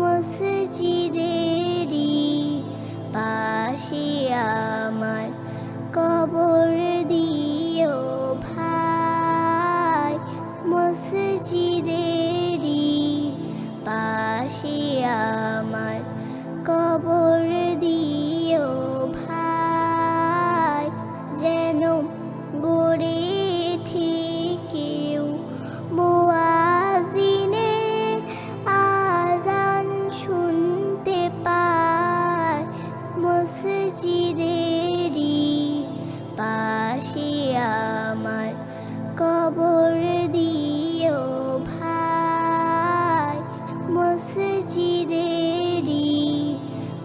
মসজিদেরই পাশে আমার কবর। কবর দিও ভাই মসজিদেরি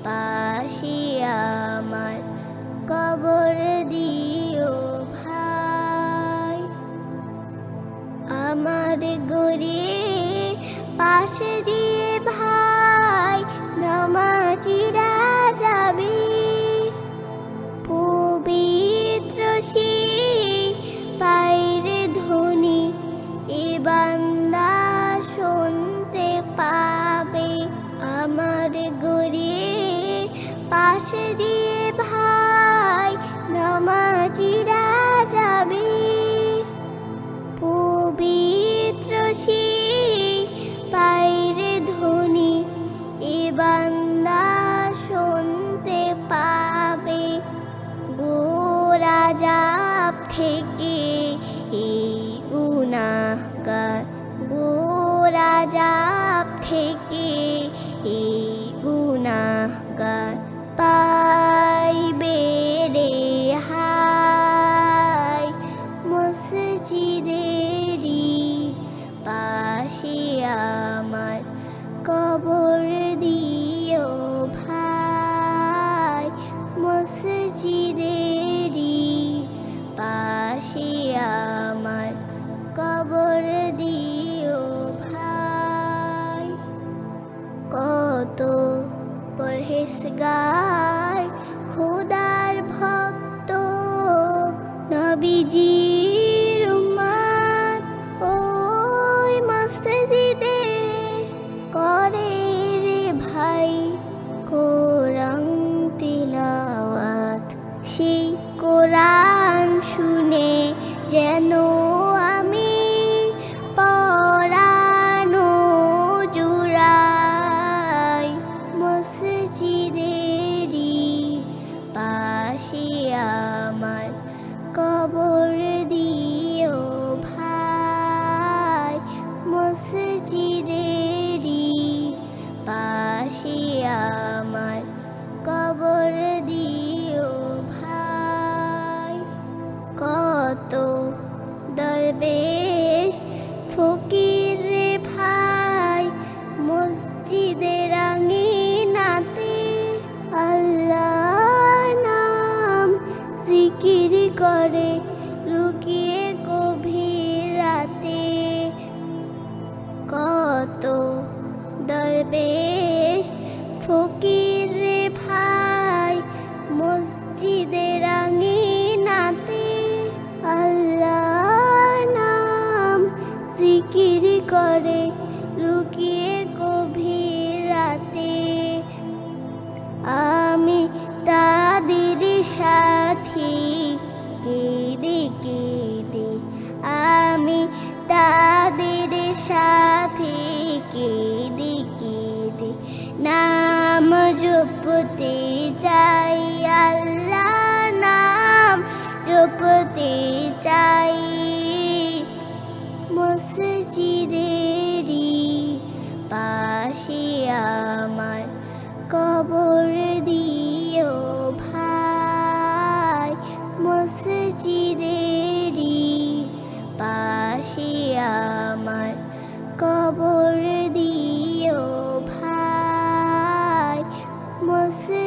পাশে আমার কবর দিও ভাই। আমার গরিব পাশে দিয়ে দিয়ে ভাই যাবে পবিত্র ধ্বনি বান্দা শুনতে পাবে। থেকে থেকে এই গুনাহগার খোদার ভক্ত নবীজি মতো দরবেশ day.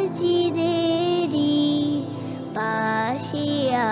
মসজিদেরই পাশিয়া